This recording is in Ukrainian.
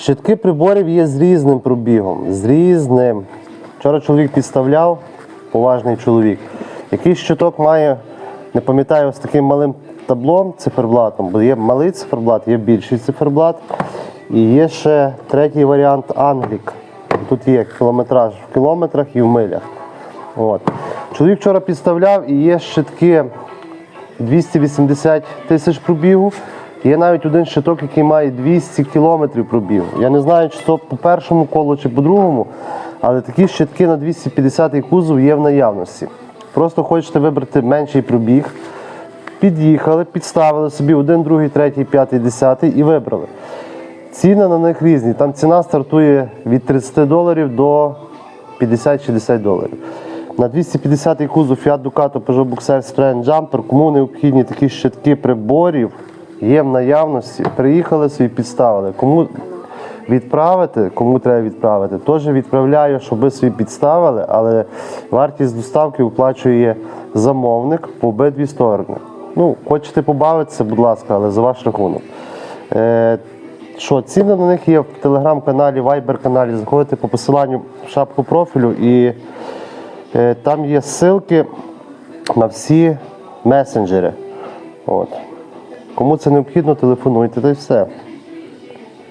Щитки приборів є з різним пробігом, з різним. Вчора чоловік підставляв, поважний чоловік. Якийсь щиток має, не пам'ятаю, з таким малим таблом, циферблатом, бо є малий циферблат, є більший циферблат. І є ще третій варіант Англік. Тут є кілометраж в кілометрах і в милях. От. Чоловік вчора підставляв і є щитки 280 тисяч пробігу. Є навіть один щиток, який має 200 кілометрів пробігу. Я не знаю, чи то по першому колу, чи по другому, але такі щитки на 250 кузов є в наявності. Просто хочете вибрати менший пробіг, під'їхали, підставили собі один, другий, третій, п'ятий, десятий і вибрали. Ціни на них різні. Там ціна стартує від 30 доларів до 50-60 доларів. На 250 кузов Fiat Ducato Peugeot Boxer Strand Jumper, кому необхідні такі щитки приборів, є в наявності. Приїхали собі, підставили. Кому відправити, кому треба відправити, теж відправляю, щоб собі підставили, але вартість доставки оплачує замовник по обидві сторони. Ну, хочете побавитися, будь ласка, але за ваш рахунок. Е, що ціни на них є в телеграм-каналі, вайбер-каналі. Заходите по посиланню в шапку профілю і е, там є ссылки на всі месенджери. От. Кому це необхідно, телефонуйте та й все.